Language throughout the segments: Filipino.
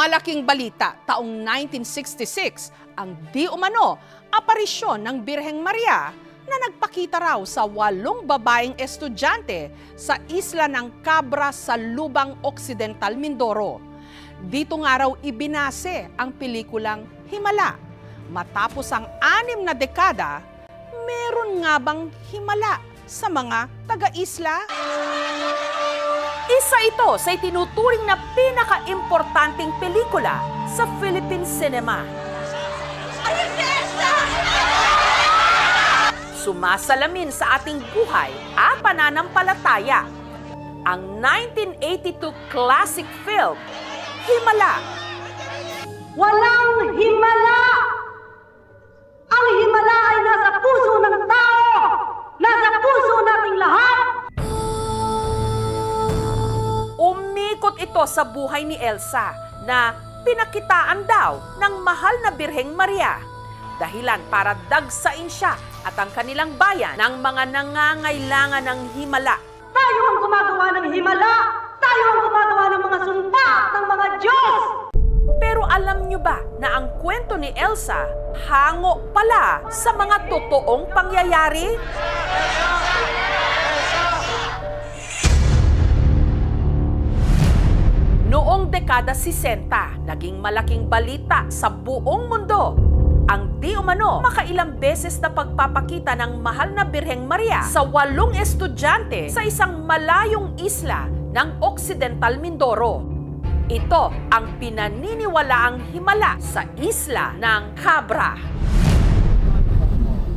Malaking balita taong 1966 ang di umano aparisyon ng Birheng Maria na nagpakita raw sa walong babaeng estudyante sa isla ng Cabra sa Lubang Occidental, Mindoro. Dito nga raw ibinase ang pelikulang Himala. Matapos ang anim na dekada, meron nga bang himala sa mga taga-isla? Isa ito sa itinuturing na pinaka-importanting pelikula sa Philippine cinema. Sumasalamin sa ating buhay at pananampalataya. Ang 1982 classic film, Himala. Walang himala! Ito sa buhay ni Elsa na pinakitaan daw ng mahal na Birheng Maria. Dahilan para dagsain siya at ang kanilang bayan ng mga nangangailangan ng himala. Tayo ang gumagawa ng himala! Tayo ang gumagawa ng mga sumpa ng mga Diyos! Pero alam nyo ba na ang kwento ni Elsa hango pala sa mga totoong pangyayari? Noong dekada 60, naging malaking balita sa buong mundo ang di umano makailang beses na pagpapakita ng mahal na Birheng Maria sa walong estudyante sa isang malayong isla ng Occidental Mindoro. Ito ang pinaniniwalaang himala sa isla ng Cabra.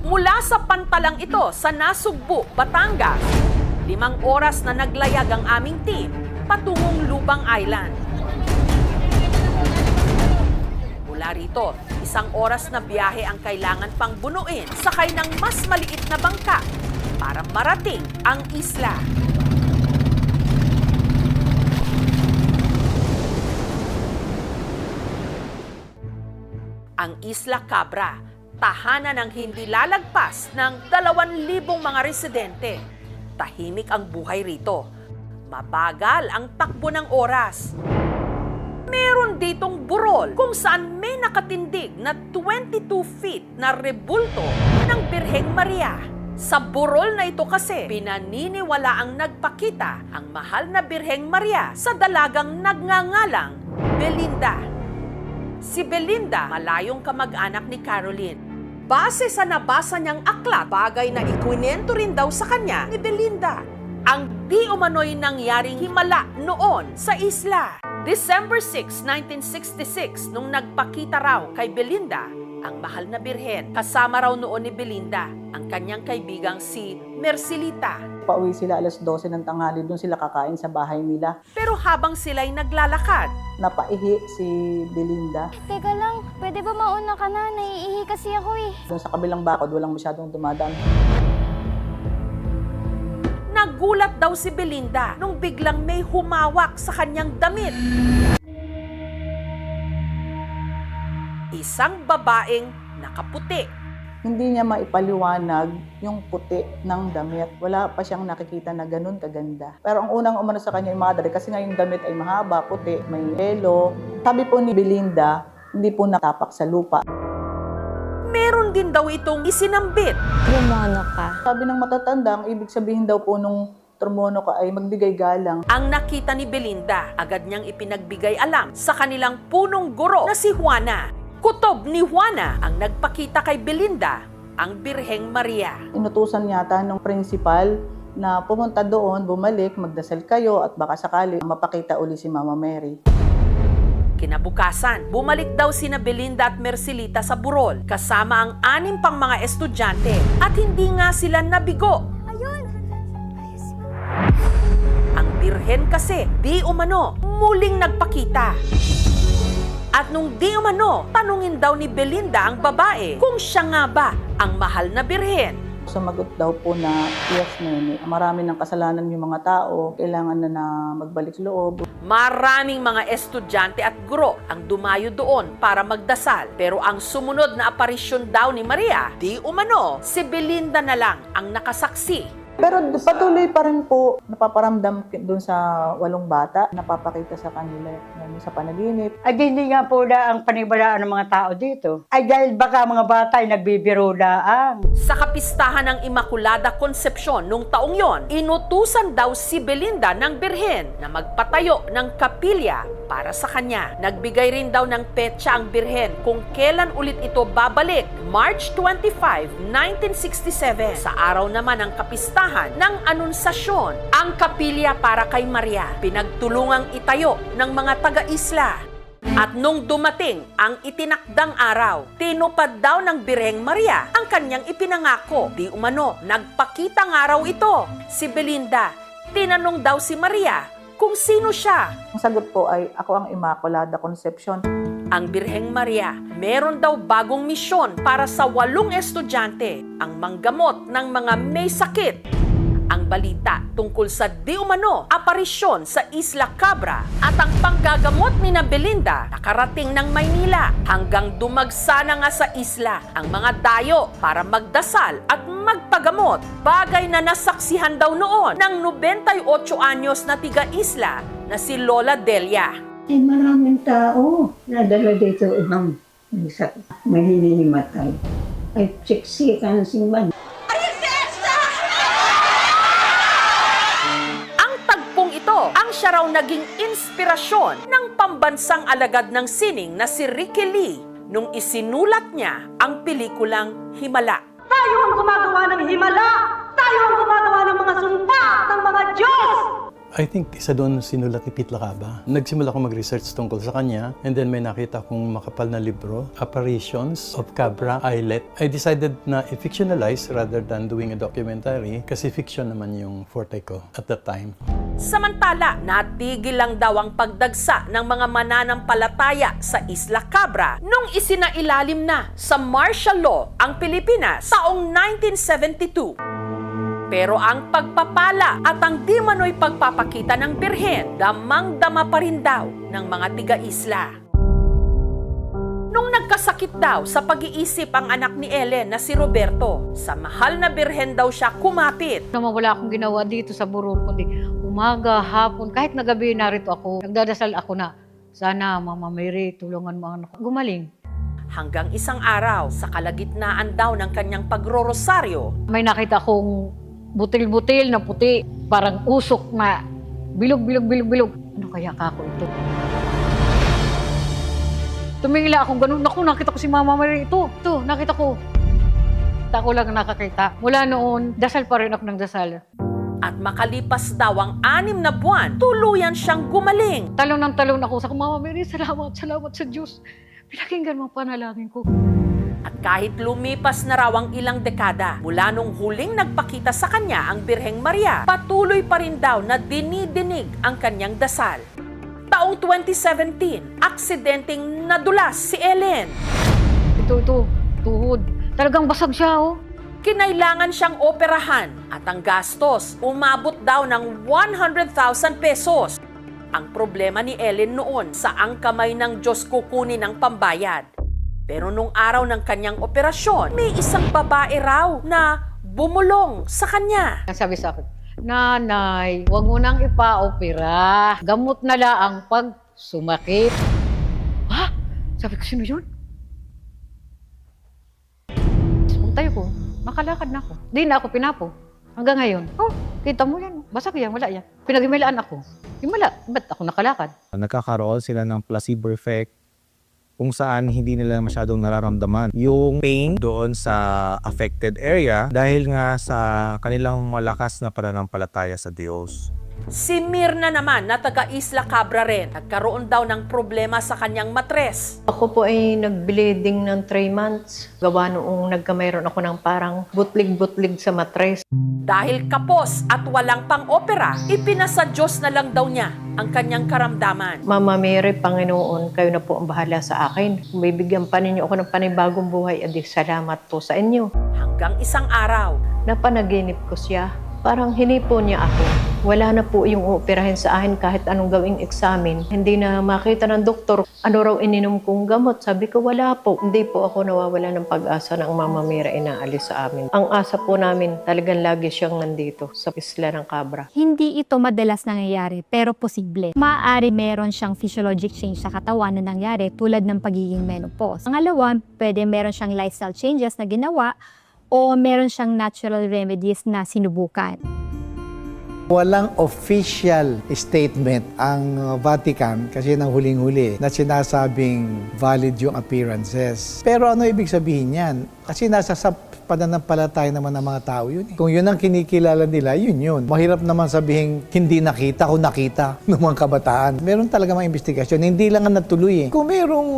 Mula sa pantalang ito sa Nasugbu, Batangas, limang oras na naglayag ang aming team patungong Lubang Island. Mula rito, isang oras na biyahe ang kailangan pang bunuin sakay ng mas maliit na bangka para marating ang isla. Ang Isla Cabra, tahanan ng hindi lalagpas ng 2,000 mga residente. Tahimik ang buhay rito. Mabagal ang takbo ng oras. Meron ditong burol kung saan may nakatindig na 22 feet na rebulto ng Birheng Maria. Sa burol na ito kasi, pinaniniwala ang nagpakita ang mahal na Birheng Maria sa dalagang nagngangalang Belinda. Si Belinda, malayong kamag-anak ni Caroline. Base sa nabasa niyang aklat, bagay na ikwinento rin daw sa kanya ni Belinda. Ang di umano'y nangyaring himala noon sa isla. December 6, 1966, nung nagpakita raw kay Belinda ang mahal na birhen. Kasama raw noon ni Belinda ang kanyang kaibigang si Mercilita. Pauwi sila alas 12 ng tanghali, doon sila kakain sa bahay nila. Pero habang sila'y naglalakad, Napaihi si Belinda. Teka lang, pwede ba mauna ka na? Naiihi kasi ako eh. Doon sa kabilang bakod, walang masyadong dumadaan. Nagulat daw si Belinda nung biglang may humawak sa kanyang damit. Isang babaeng nakaputi. Hindi niya maipaliwanag yung puti ng damit. Wala pa siyang nakikita na ganun kaganda. Pero ang unang umano sa kanya yung madre, kasi nga yung damit ay mahaba, puti, may yelo. Sabi po ni Belinda, hindi po natapak sa lupa. Meron din daw itong isinambit. Lumono ka. Sabi ng matatanda, ang ibig sabihin daw po nung termono ka ay magbigay galang. Ang nakita ni Belinda, agad niyang ipinagbigay alam sa kanilang punong guro na si Juana. Kutob ni Juana ang nagpakita kay Belinda ang Birheng Maria. Inutusan yata ng principal na pumunta doon, bumalik, magdasal kayo at baka sakali mapakita uli si Mama Mary. Kinabukasan, bumalik daw sina Belinda at Mercilita sa Burol kasama ang anim pang mga estudyante at hindi nga sila nabigo. Ayun! Ang birhen kasi, di umano, muling nagpakita. At nung di umano, tanungin daw ni Belinda ang babae kung siya nga ba ang mahal na birhen. Sumagot daw po na, yes, nene. Marami ng kasalanan yung mga tao. Kailangan na na magbalik loob. Maraming mga estudyante at guro ang dumayo doon para magdasal. Pero ang sumunod na aparisyon daw ni Maria, di umano, si Belinda na lang ang nakasaksi Pero patuloy pa rin po napaparamdam doon sa walong bata, napapakita sa kanila sa panaginip. Ay, hindi nga po na ang panibalaan ng mga tao dito. Ay, dahil baka mga bata ay nagbibiro laang. Sa kapistahan ng Immaculada Concepcion nung taong yon, inutusan daw si Belinda ng Birhen na magpatayo ng kapilya para sa kanya. Nagbigay rin daw ng petsa ang Birhen kung kailan ulit ito babalik. March 25, 1967. Sa araw naman ng kapistahan ng Anunsasyon, ang kapilya para kay Maria, pinagtulungang itayo ng mga taga-isla. At nung dumating ang itinakdang araw, tinupad daw ng Birheng Maria ang kanyang ipinangako. Di umano, nagpakita ng araw ito. Si Belinda, tinanong daw si Maria kung sino siya. Ang sagot po ay ako ang Immaculada Concepcion. Ang Birheng Maria, meron daw bagong misyon para sa walong estudyante, ang manggamot ng mga may sakit. Ang balita tungkol sa di umano aparisyon sa Isla Cabra at ang panggagamot ni na Belinda nakarating ng Maynila hanggang dumagsa na nga sa isla ang mga dayo para magdasal at magpagamot. Bagay na nasaksihan daw noon ng 98 anyos na tiga-isla na si Lola Delia. Ay maraming tao na dala dito ng sa may hinihimatay. Ay siksikan simban. Ang tagpong ito ang siya raw naging inspirasyon ng pambansang alagad ng sining na si Ricky Lee nung isinulat niya ang pelikulang Himala. Tayo ang gumagawa ng himala! Tayo ang gumagawa ng mga sumpa ng mga Diyos! I think isa doon sinulat ni Pete Lacaba. Nagsimula ako mag-research tungkol sa kanya and then may nakita akong makapal na libro, Apparitions of Cabra Islet. I decided na i-fictionalize rather than doing a documentary kasi fiction naman yung forte ko at that time. Samantala, natigil lang daw ang pagdagsa ng mga mananampalataya sa Isla Cabra nung isinailalim na sa martial law ang Pilipinas taong 1972. Pero ang pagpapala at ang di mano'y pagpapakita ng birhen, damang-dama pa rin daw ng mga tiga-isla. Nung nagkasakit daw sa pag-iisip ang anak ni Ellen na si Roberto, sa mahal na birhen daw siya kumapit. naman wala akong ginawa dito sa Burol, kundi umaga, hapon, kahit na gabi narito ako, nagdadasal ako na, sana Mama Mary, tulungan mo anak ko." Gumaling. Hanggang isang araw, sa kalagitnaan daw ng kanyang pagrorosaryo, May nakita akong butil-butil na puti, parang usok na bilog, bilog, bilog, bilog. Ano kaya kako ito? Tumingila akong ganun. Naku, nakita ko si Mama Mary. Ito, ito, nakita ko. Ako lang ang nakakita. Mula noon, dasal pa rin ako ng dasal. at makalipas daw ang anim na buwan, tuluyan siyang gumaling. Talon ng talon ako sa Mama Mary, salamat, salamat sa Diyos. Pinakinggan mo ang panalangin ko. At kahit lumipas na raw ang ilang dekada, mula nung huling nagpakita sa kanya ang Birheng Maria, patuloy pa rin daw na dinidinig ang kanyang dasal. Taong 2017, aksidenteng nadulas si Ellen. Ito, ito, tuhod. Talagang basag siya, oh. Kinailangan siyang operahan at ang gastos umabot daw ng 100,000 pesos. Ang problema ni Ellen noon, saang kamay ng Diyos kukunin ang pambayad. Pero nung araw ng kanyang operasyon, may isang babae raw na bumulong sa kanya. Ang sabi sa akin, Nanay, huwag mo nang ipa-opera. Gamot na laang pag sumakit. Ha? Sabi ko, sino yun? Tayo ko, makalakad na ako. Di na ako pinapo. Hanggang ngayon, oh, kita mo yan. Basag yan, wala yan. Pinaghimalaan ako. Himala, ba't ako nakalakad? nagkakaroon sila ng placebo effect kung saan hindi nila masyadong nararamdaman yung pain doon sa affected area dahil nga sa kanilang malakas na pananampalataya sa Diyos. Si Mirna naman na taga Isla Cabra rin, nagkaroon daw ng problema sa kanyang matres. Ako po ay nag-bleeding ng 3 months. Gawa noong nagkamayroon ako ng parang butlig-butlig sa matres. Dahil kapos at walang pang-opera, ipinasa Diyos na lang daw niya ang kanyang karamdaman. Mama Mary, Panginoon, kayo na po ang bahala sa akin. Kung bibigyan pa ninyo ako ng panibagong buhay, adi salamat po sa inyo. Hanggang isang araw, Napanaginip ko siya. Parang hinipo niya ako. Wala na po yung uoperahin sa akin kahit anong gawing eksamin. Hindi na makita ng doktor ano raw ininom kong gamot. Sabi ko, wala po. Hindi po ako nawawala ng pag-asa ng Mama Mira inaalis sa amin. Ang asa po namin, talagang lagi siyang nandito sa isla ng Cabra. Hindi ito madalas nangyayari, pero posible. Maaari meron siyang physiologic change sa katawan na nangyari tulad ng pagiging menopause. Pangalawa, pwede meron siyang lifestyle changes na ginawa o meron siyang natural remedies na sinubukan. Walang official statement ang Vatican kasi nang huling-huli na sinasabing valid yung appearances. Pero ano ibig sabihin yan? Kasi nasa sa pananampalataya naman ng mga tao yun. eh. Kung yun ang kinikilala nila, yun yun. Mahirap naman sabihin hindi nakita kung nakita ng mga kabataan. Meron talaga mga investigasyon. Hindi lang ang natuloy eh. Kung merong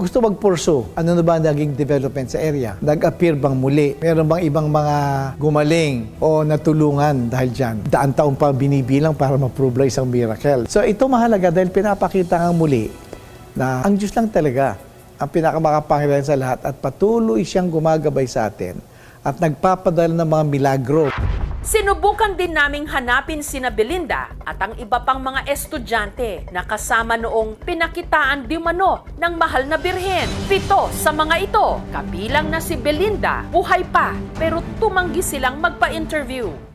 gusto magpurso, ano na ba naging development sa area? Nag-appear bang muli? Meron bang ibang mga gumaling o natulungan dahil dyan? Daan taon pa binibilang para ma-prove isang miracle. So ito mahalaga dahil pinapakita nga muli na ang Diyos lang talaga ang pinakamakapangyarihan sa lahat at patuloy siyang gumagabay sa atin at nagpapadala ng mga milagro. Sinubukan din naming hanapin sina Belinda at ang iba pang mga estudyante na kasama noong pinakitaan di mano ng mahal na birhen. Pito sa mga ito, kabilang na si Belinda, buhay pa pero tumanggi silang magpa-interview.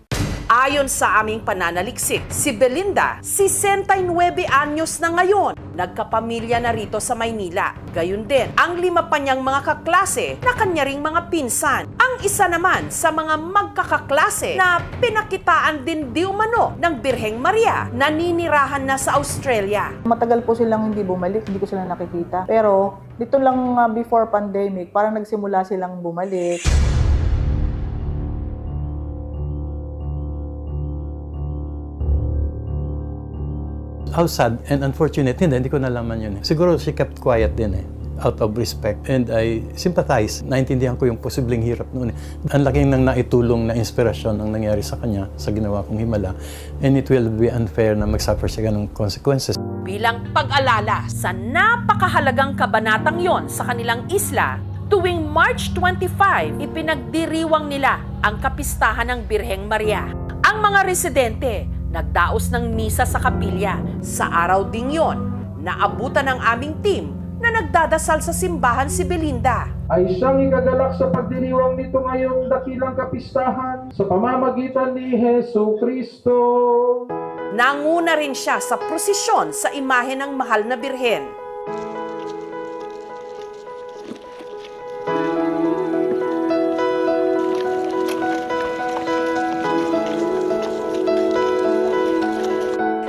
Ayon sa aming pananaliksik, si Belinda, 69 anyos na ngayon, nagkapamilya na rito sa Maynila. Gayun din, ang lima pa niyang mga kaklase na kanya ring mga pinsan. Ang isa naman sa mga magkakaklase na pinakitaan din di ng Birheng Maria, naninirahan na sa Australia. Matagal po silang hindi bumalik, hindi ko sila nakikita. Pero dito lang uh, before pandemic, parang nagsimula silang bumalik. How sad and unfortunate. Hindi, hindi ko nalaman yun eh. Siguro she kept quiet din eh out of respect. And I sympathize. Naintindihan ko yung posibleng hirap noon. eh. Ang laking nang naitulong na inspirasyon ang nangyari sa kanya sa ginawa kong himala. And it will be unfair na mag-suffer siya ganong consequences. bilang pag-alala sa napakahalagang kabanatang yon sa kanilang isla, tuwing March 25, ipinagdiriwang nila ang kapistahan ng Birheng Maria. Ang mga residente nagdaos ng misa sa kapilya. Sa araw ding yon, naabutan ng aming team na nagdadasal sa simbahan si Belinda. ay siyang igagalak sa pagdiriwang nito ngayong dakilang kapistahan sa pamamagitan ni Heso Kristo. Nanguna rin siya sa prosesyon sa imahe ng mahal na birhen.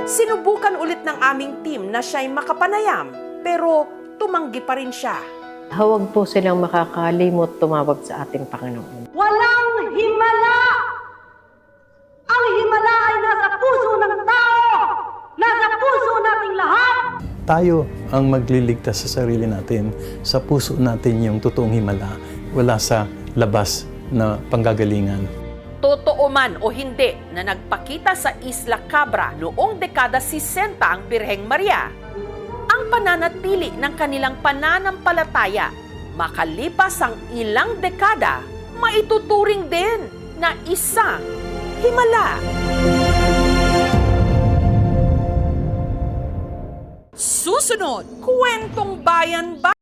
Sinubukan ulit ng aming team na siya'y makapanayam, pero tumanggi pa rin siya. Hawag po silang makakalimot tumawag sa ating Panginoon. Walang himala! Ang himala ay nasa puso ng tao! Nasa puso nating lahat! Tayo ang magliligtas sa sarili natin. Sa puso natin yung totoong himala. Wala sa labas na panggagalingan. Totoo man o hindi na nagpakita sa Isla Cabra noong dekada 60 ang Birheng Maria, ang pananatili ng kanilang pananampalataya makalipas ang ilang dekada, maituturing din na isang himala. Susunod, kwentong bayan ba?